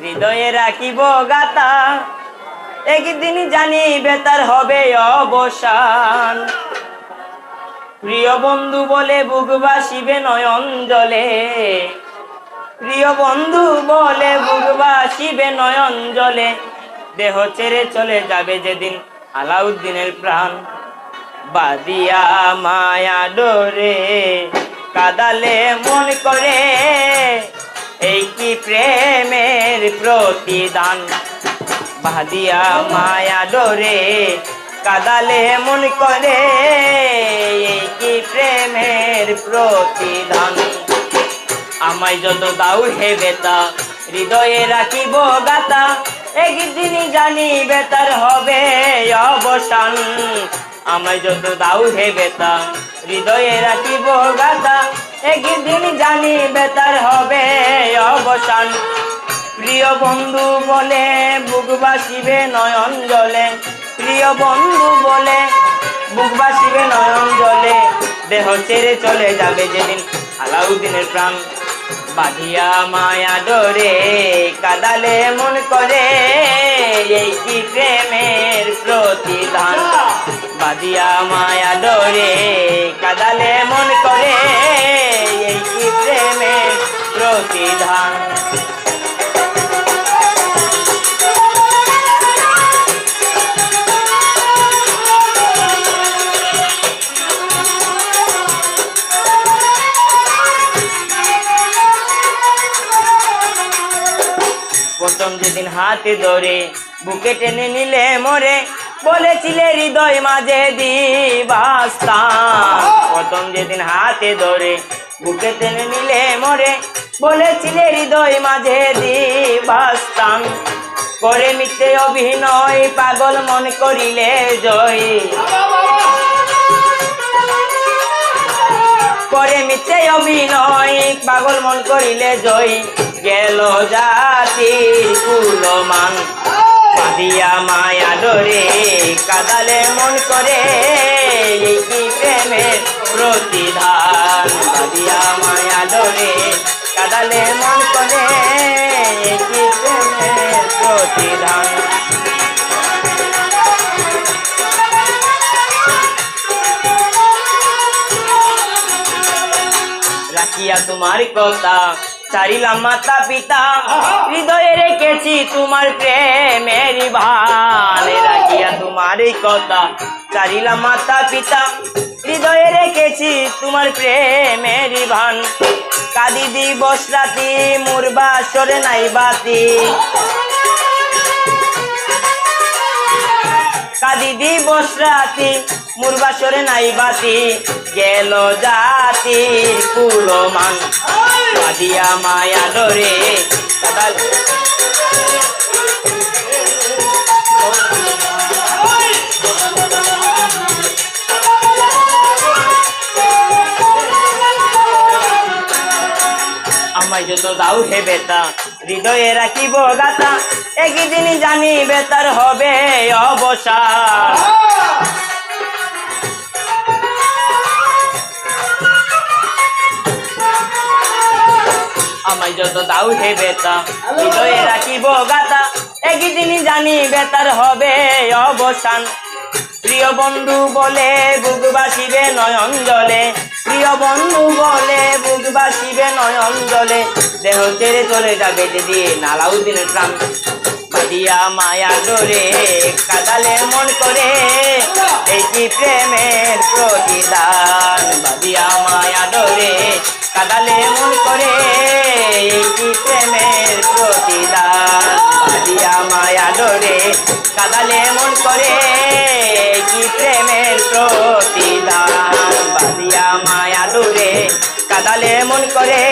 হৃদয়ে রাখিব গাতা একদিন জানি বেতার হবে অবসান। প্রিয় বন্ধু বলে বুক বাসিবে নয়ন জলে। প্রিয় বন্ধু বলে বুক বাসিবে নয়ন জলে। দেহ ছেড়ে চলে যাবে যেদিন আলাউদ্দিনের প্রাণ। বাদিয়া মায়া ডোরে কাদালে মন করে। এই কি প্রেমের প্রতিদান? বাদিয়া মায়া ডোরে কাদালে মন করে। এই কি প্রেমের প্রতিদান? আমায় যত দাও হে বেতা, হৃদয়ে রাখিব গাতা একদিন জানি বেতার হবে অবসান। আমায় যত দাও হে বেতা হৃদয়ে রাখিব গাতা একদিন জানি বেতার হবে অবসান। প্রিয় বন্ধু বলে, বুক বাসিবে নয়ন জলে। প্রিয় বন্ধু বলে, বুক বাসিবে নয়ন জলে। দেহ ছেড়ে চলে যাবে যেদিন আলাউদ্দিনের প্রাণ। বাঁধিয়া মায়া ডোরে কাদালে মন করে, এই কি প্রেমের প্রতিদান বাঁধিয়া মায়া ডোরে কাদালে মন করে এই কি প্রেমের প্রতিদান প্রথম যেদিন হাতে ধরে, বুকে টেনে নিলে মরে বলেছিলে হৃদয় মাঝে দিবাস্তান প্রথম যেদিন হাতে ধরে বুকে টেনে নিলে মরে, বলেছিলে হৃদয় মাঝে দিবাস্তান করে মিথ্যে অভিনয় পাগল মন করিলে জয়। করে মিথ্যে অভিনয় পাগল মন করিলে জয়। গেল জাতির কুলমান। বাদিয়া মায়া ডরে কাদালে মন করে। কি প্রেমের প্রতিধান? বাদিয়া মায়া ডরে কাদালে মন করে। কি প্রেমের প্রতিধান? রাখিয়া তোমার কথা চারিলাম মাতা পিতা, হৃদয়ে রেখেছি তোমার প্রেমের ভালে রাখিয়া তোমার এই কথা চারিলাম মাতা পিতা, হৃদয়ে রেখেছি তোমার প্রেমের ভান কাদি দিবস রাতি, মোর সরে নাই বাতি। দিবস রাতি মুরবাসরে নাই বাতি। গেল জাতির কুলমান বাদিয়া মায়া কাদাল। আমায় যত দাও হে বেতা হৃদয়ে রাখিব গাতা একদিন জানি বেতার হবে অবসান। আমায় যত দাও হে বেতা, হৃদয়ে রাখিব গাতা একদিন জানি বেতার হবে অবসান। প্রিয় বন্ধু বলে, বুক বাসিবে নয়ন জলে। প্রিয় বন্ধু বলে, বুক বাসিবে নয়ন জলে। দেহ ছেড়ে চলে যাবে যেদিন আলাউদ্দিনের প্রাণ বাদিয়া মায়া ডোরে কাদালে মন করে এই কি প্রেমের প্রতিদান। বাদিয়া মায়া ডোরে কাদালে মন করে এই কি প্রেমের প্রতিদান। বাদিয়া মায়া ডোরে কাদালে মন করে কি প্রেমের প্রতিদান। বাদিয়া মায়া ডোরে কাদালে মন করে